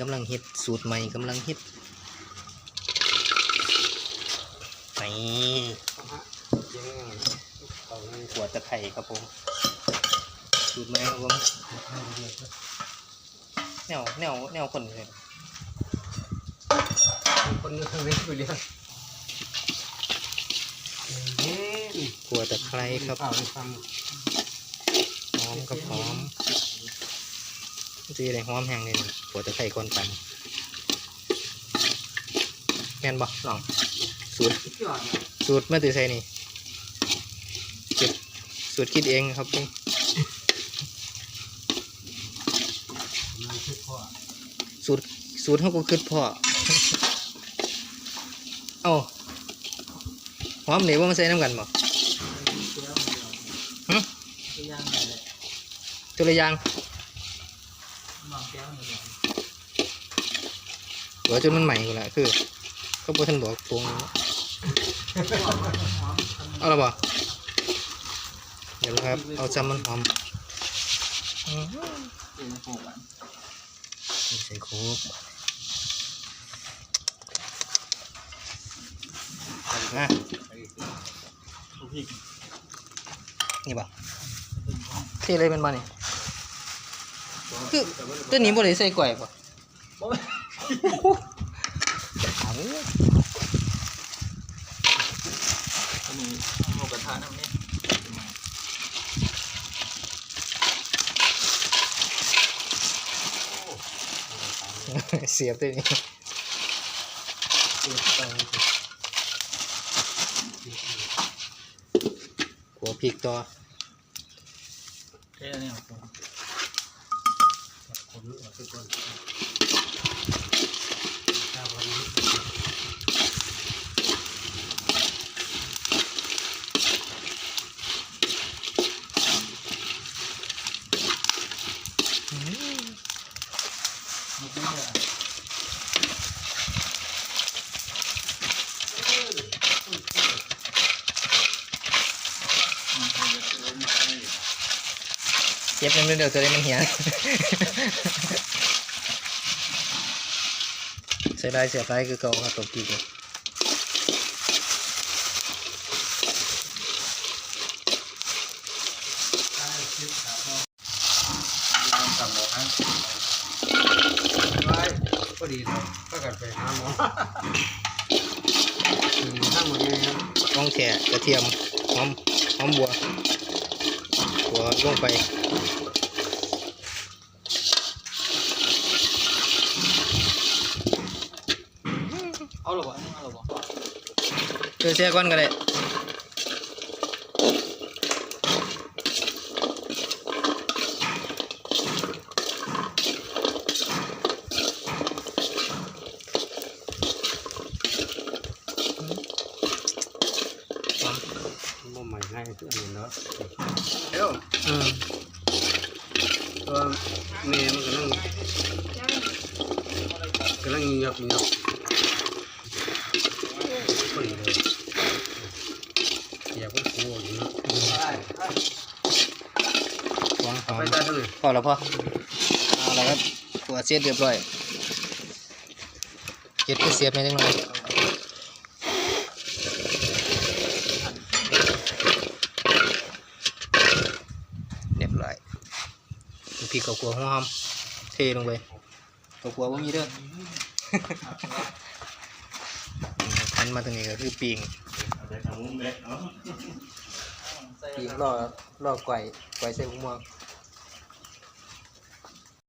กำลังฮิตสูตรใหม่กำลังฮิตนี่ขวดตะไคร่ครับผมสูตรใหม่ครับผมแนวแนวแนวคนเลยคนนึงไม่ไปเรียนขวดตะไคร่ครับข่าวในฟังหอมกับหอม จีอะไรหอมแห้งเลยนี่ขวดตะไคร่ก่อนกันแม่นบ่ลองสูตรสุดยอดนะสูตรมาติใส่นี่เก็บสูตรคิดเองครับผมมันคือพ่อสูตรสูตรเขาก็คิดพ่อเอ้าหอมเหนียวว่ามาใส่น้ำกันบ่หึตัวย่างไหนเลยตัวละอย่าง มองแก้วหนึ่งหัวจนมันใหม่กูนละคือก็บ่ทันบอกตรงเอาละบ่เดี๋ยวครับ เอาจำมันหอมใส่โคุกนะนี่บ่ที่อะไรเป็นบ่นี่ คือตัวนี้บ่ได้ใส่กล้วยบ่ถามเลยอันนี้หมูกระทะน้ำนี่เสียบตัวนี้หัวพริกต่อแค่นี้ครับ คนรู้ทุกคนถ้าวันนี้มันเป็นแบบ เก็บมันเดี๋ยวตัวนี้มันเหี่ยใส่ได้เสียบได้คือเก่าครับตัวกเนี่ยทำหมดฮะไว้ก็ดีเลยก็กันไปหาหมอทั้งหมดนี้ครับต้องแฉะกระเทียมหอมหอมบัว บัวลงไปเอาหรอวะเอาหรอวะเจอเสียก้อนกันเลยอม บ่ใหม่ง่าย คืออันนี้เนาะเดี๋ยวอืมตัวเมย์มันกำลังกำลังยับยับพอดีเลยอยากไปโค้อยู่เนาะหอมหอมไปได้เลยพอแล้วพอเอาแล้วครับหัวเสียบเรียบร้อยเก็บไปเสียบในจังหน่อยเรียบร้อยพ ริกกับขัวหอมเทลงไปกับขัวว่ามีเด้อทันมาตรงนี้ก็คือปิงปิงรอรอไก่ไก่ใส่หัวม่วง